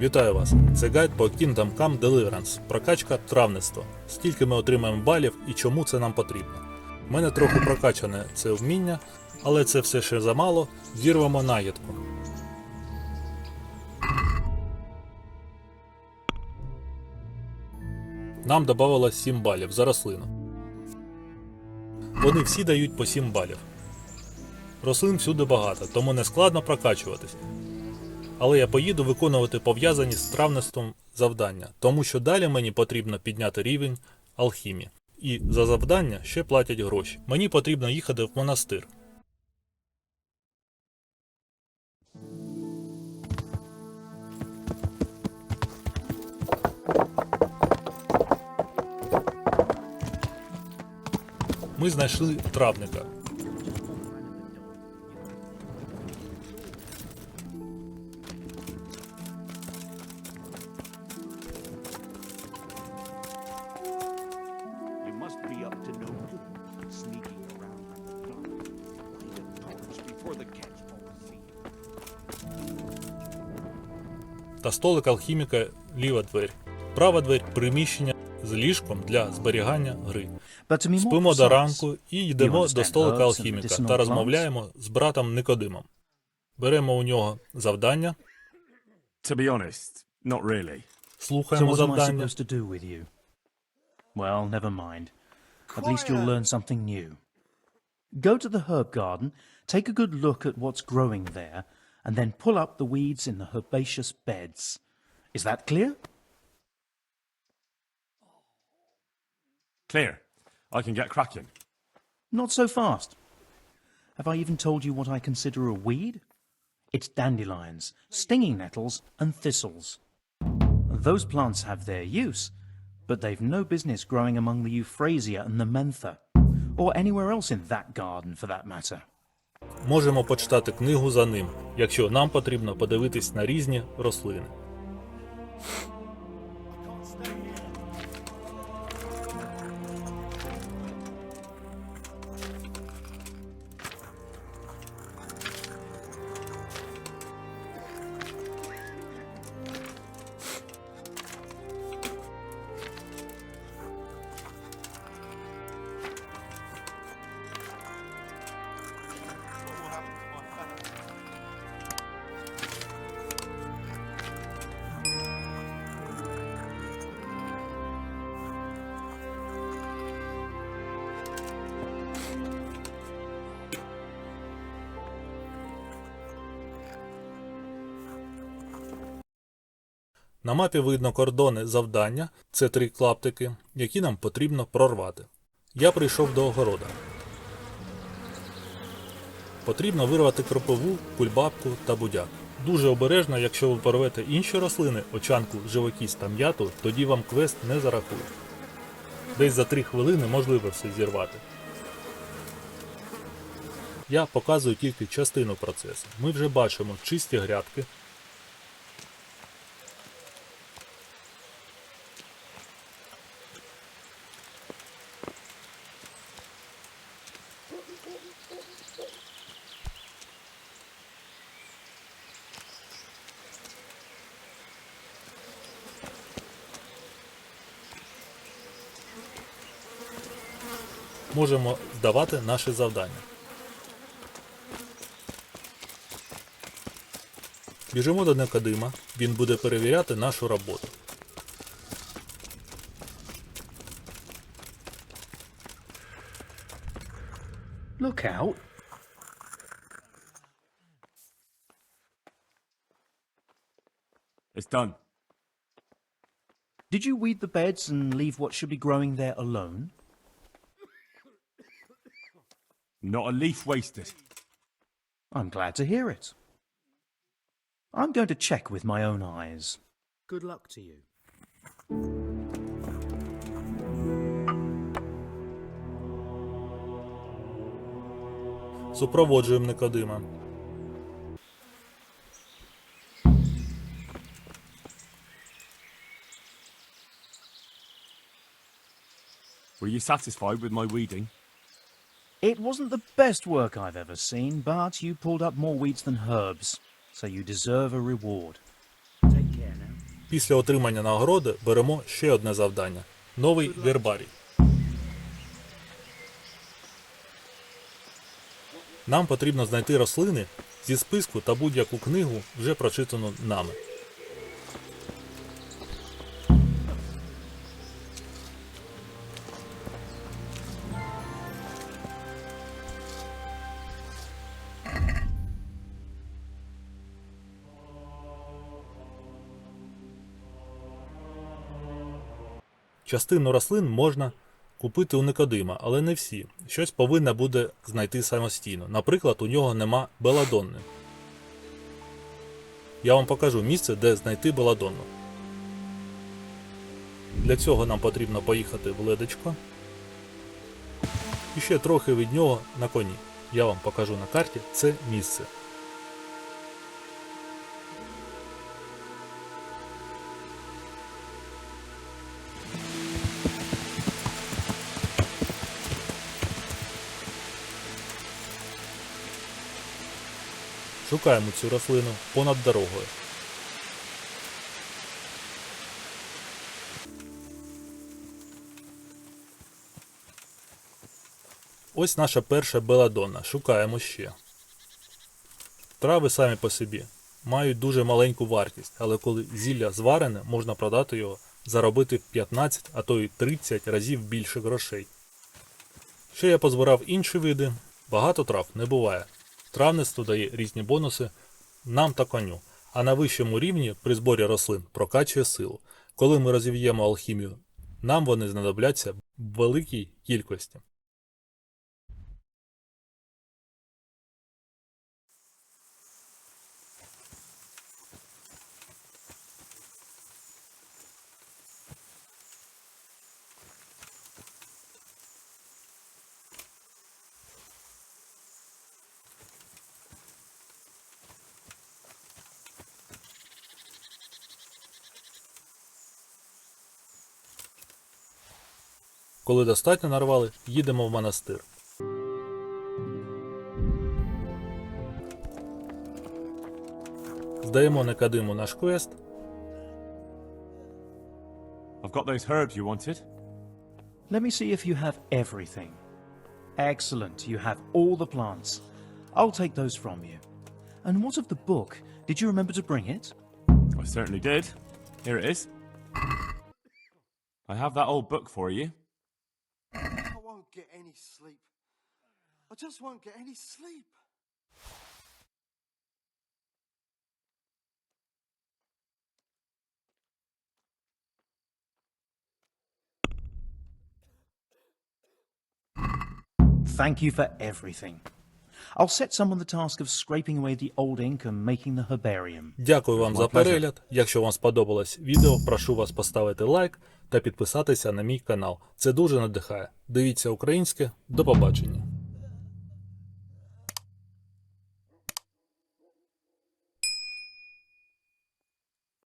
Вітаю вас! Це гайд по Kingdom Come Deliverance, прокачка травництва. Скільки ми отримаємо балів і чому це нам потрібно. У мене трохи прокачане це вміння, але це все ще замало. Зірвемо наїдку. Нам додавалось 7 балів за рослину. Вони всі дають по 7 балів. Рослин всюди багато, тому не складно прокачуватись. Але я поїду виконувати пов'язані з травництвом завдання, тому що далі мені потрібно підняти рівень алхімії. І за завдання ще платять гроші. Мені потрібно їхати в монастир. Ми знайшли травника. Та столик алхіміка ліва двері. Права двері приміщення з ліжком для зберігання гри. Спимо до ранку і йдемо до столика алхіміка та розмовляємо з братом Никодимом. Беремо у нього завдання, To be honest, not really. so слухаємо what am I завдання, supposed to do with you? Well, never mind. At least you'll learn something new. Go to the herb garden, take a good look at what's growing there, and then pull up the weeds in the herbaceous beds. Is that clear? Clear. I can get cracking. Not so fast. Have I even told you what I consider a weed? It's dandelions, stinging nettles, and thistles. Those plants have their use, but they've no business growing among the euphrasia and the mentha, or anywhere else in that garden for that matter. Можемо почитати книгу за ним, якщо нам потрібно подивитись на різні рослини. На мапі видно кордони завдання, це три клаптики, які нам потрібно прорвати. Я прийшов до огорода. Потрібно вирвати кропиву, кульбабку та будяк. Дуже обережно, якщо ви порвете інші рослини, очанку, живокіс та м'яту, тоді вам квест не зарахують. Десь за 3 хвилини можливо все зірвати. Я показую тільки частину процесу. Ми вже бачимо чисті грядки, можемо здавати наші завдання. Біжимо до Никодима, він буде перевіряти нашу роботу. Look out! It's done. Did you weed the beds and leave what should be growing there alone? Not a leaf wasted. I'm glad to hear it. I'm going to check with my own eyes. Good luck to you. Супроводжуємо Никодима. Were you satisfied with my weeding? It wasn't the best work I've ever seen, but you pulled up more weeds than herbs, so you deserve a reward. Take care now. Після отримання нагороди беремо ще одне завдання новий гербарій. Нам потрібно знайти рослини зі списку та будь-яку книгу, вже прочитану нами. Частину рослин можна купити у Никодима, але не всі. Щось повинна буде знайти самостійно. Наприклад, у нього нема беладонни. Я вам покажу місце, де знайти беладонну. Для цього нам потрібно поїхати в ледочко. І ще трохи від нього на коні. Я вам покажу на карті це місце. Шукаємо цю рослину понад дорогою. Ось наша перша беладонна. Шукаємо ще. Трави самі по собі мають дуже маленьку вартість, але коли зілля зварене, можна продати його, заробити в 15, а то й 30 разів більше грошей. Ще я позбирав інші види. Багато трав не буває. Травництво дає різні бонуси нам та коню, а на вищому рівні при зборі рослин прокачує силу. Коли ми розів'ємо алхімію, нам вони знадобляться в великій кількості. Коли достатньо нарвали, їдемо в монастир. Здаємо Никодиму наш квест. I've got those herbs you wanted. Let me see if you have everything. Excellent, you have all the plants. I'll take those from you. And what of the book? Did you remember to bring it? I certainly did. Here it is. I have that old book for you. Get any sleep. I just won't get any sleep. Thank you for everything. I'll set someone the task of scraping away the old ink and making the herbarium. Дякую вам My за pleasure. перегляд. Якщо вам сподобалось відео, прошу вас поставити лайк та підписатися на мій канал. Це дуже надихає. Дивіться українське. До побачення.